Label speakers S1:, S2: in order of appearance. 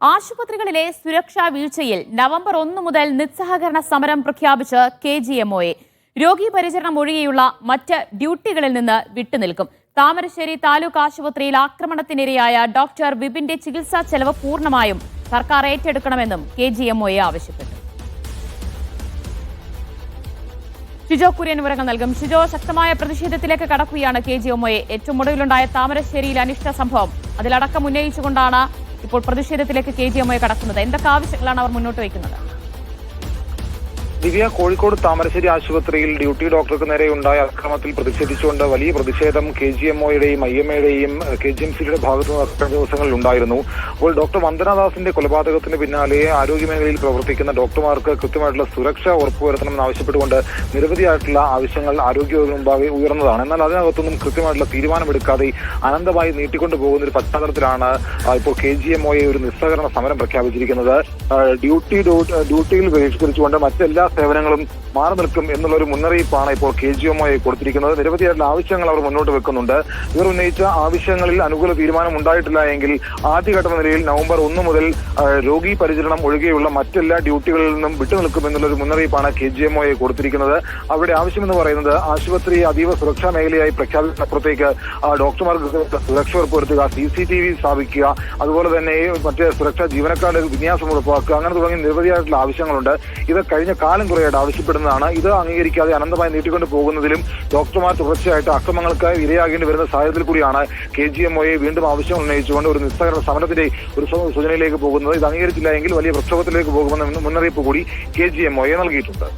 S1: ആശുപത്രികളിലെ സുരക്ഷാ വീഴ്ചയിൽ നവംബർ ഒന്ന് മുതൽ നിസ്സഹകരണ സമരം പ്രഖ്യാപിച്ച് കെ ജി എം ഒയെ രോഗി പരിചരണം ഒഴികെയുള്ള മറ്റ് ഡ്യൂട്ടികളിൽ നിന്ന് വിട്ടുനിൽക്കും. താമരശ്ശേരി താലൂക്ക് ആശുപത്രിയിൽ ആക്രമണത്തിനിരയായ ഡോക്ടർ വിപിന്റെ ചികിത്സാ ചെലവ് പൂർണമായും സർക്കാർ ഏറ്റെടുക്കണമെന്നും കെ ജി എം ഒയെ ആവശ്യപ്പെട്ടു. ഷിജോ കുര്യൻ വിവരങ്ങൾ നൽകും. ഷിജോ ശക്തമായ പ്രതിഷേധത്തിലേക്ക് കടക്കുകയാണ് കെ ജി എം ഒയെ ഏറ്റവും ഒടുവിലുണ്ടായ താമരശ്ശേരിയിൽ അനിഷ്ട സംഭവം. അതിലടക്കം ഉന്നയിച്ചുകൊണ്ടാണ് ഇപ്പോൾ പ്രതിഷേധത്തിലേക്ക് കെ ജി ഒമ്മയെ കടക്കുന്നത്. എന്തൊക്കെ ആവശ്യങ്ങളാണ് അവർ മുന്നോട്ട് വയ്ക്കുന്നത്?
S2: ദിവ്യ കോഴിക്കോട് താമരശ്ശേരി ആശുപത്രിയിൽ ഡ്യൂട്ടി ഡോക്ടർക്ക് നേരെ ഉണ്ടായ അക്രമത്തിൽ പ്രതിഷേധിച്ചുകൊണ്ട് വലിയ പ്രതിഷേധം കെ ജി എം ഒയുടെയും ഐ എം എയുടെയും കെ ജി എം സിയുടെ ഭാഗത്തു നിന്ന് കഴിഞ്ഞ ദിവസങ്ങളിൽ ഉണ്ടായിരുന്നു. അപ്പോൾ ഡോക്ടർ വന്ദനദാസിന്റെ കൊലപാതകത്തിന് പിന്നാലെ ആരോഗ്യമേഖലയിൽ പ്രവർത്തിക്കുന്ന ഡോക്ടർമാർക്ക് കൃത്യമായിട്ടുള്ള സുരക്ഷ ഉറപ്പുവരുത്തണമെന്ന് ആവശ്യപ്പെട്ടുകൊണ്ട് നിരവധിയായിട്ടുള്ള ആവശ്യങ്ങൾ ആരോഗ്യവകുപ്പിന് മുമ്പാകെ ഉയർന്നതാണ്. എന്നാൽ അതിനകത്തൊന്നും കൃത്യമായിട്ടുള്ള തീരുമാനമെടുക്കാതെ അനന്തമായി നീട്ടിക്കൊണ്ടു പോകുന്ന ഒരു പശ്ചാത്തലത്തിലാണ് ഇപ്പോൾ കെ ജി എം ഒയെ ഒരു നിസ്സഹകരണ സമരം പ്രഖ്യാപിച്ചിരിക്കുന്നത്. ഡ്യൂട്ടി ഡ്യൂ- ഡ്യൂട്ടിയിൽ ബഹിഷ്കരിച്ചുകൊണ്ട് മറ്റെല്ലാ സേവനങ്ങളും മാറി നിൽക്കും എന്നുള്ള ഒരു മുന്നറിയിപ്പാണ് ഇപ്പോൾ കെ ജി എം ഒയെ കൊടുത്തിരിക്കുന്നത്. നിരവധിയായിട്ടുള്ള ആവശ്യങ്ങൾ അവർ മുന്നോട്ട് വെക്കുന്നുണ്ട്. ഇവർ ഉന്നയിച്ച ആവശ്യങ്ങളിൽ അനുകൂല തീരുമാനം ഉണ്ടായിട്ടില്ല എങ്കിൽ ആദ്യഘട്ട നിലയിൽ നവംബർ ഒന്ന് മുതൽ രോഗി പരിചരണം ഒഴികെയുള്ള മറ്റെല്ലാ ഡ്യൂട്ടികളിൽ നിന്നും വിട്ടുനിൽക്കും എന്നുള്ള ഒരു മുന്നറിയിപ്പാണ് കെ ജി എം ഒയെ കൊടുത്തിരിക്കുന്നത്. അവരുടെ ആവശ്യമെന്ന് പറയുന്നത് ആശുപത്രി അതീവ സുരക്ഷാ മേഖലയായി പ്രഖ്യാപിച്ചപ്പുറത്തേക്ക് ഡോക്ടർമാർക്ക് സുരക്ഷ ഉറപ്പുവരുത്തുക സി സി ടി വി സ്ഥാപിക്കുക അതുപോലെ തന്നെ മറ്റ് സുരക്ഷാ ജീവനക്കാരുടെ വിന്യാസം ഉറപ്പാക്കുക അങ്ങനെ തുടങ്ങിയ നിരവധിയായിട്ടുള്ള ആവശ്യങ്ങളുണ്ട്. ഇത് കഴിഞ്ഞ കാലം കുറയായിട്ട് ആവശ്യപ്പെടുന്നതാണ്. ഇത് അംഗീകരിക്കാതെ അനന്തമായി നീട്ടിക്കൊണ്ട് പോകുന്നതിലും ഡോക്ടർമാർ തുടർച്ചയായിട്ട് അക്രമങ്ങൾക്ക് ഇരയാകേണ്ടി വരുന്ന സാഹചര്യത്തിൽ കൂടിയാണ് കെ ജി എം ഒയെ വീണ്ടും ആവശ്യം ഉന്നയിച്ചുകൊണ്ട് ഒരു നിസ്സഹകരണ സമരത്തിന്റെ ഒരു സൂചനയിലേക്ക് പോകുന്നത്. ഇത് അംഗീകരിച്ചില്ല എങ്കിൽ വലിയ പ്രക്ഷോഭത്തിലേക്ക് പോകുമെന്ന മുന്നറിയിപ്പ് കൂടി കെ ജി എം ഒയെ നൽകിയിട്ടുണ്ട്.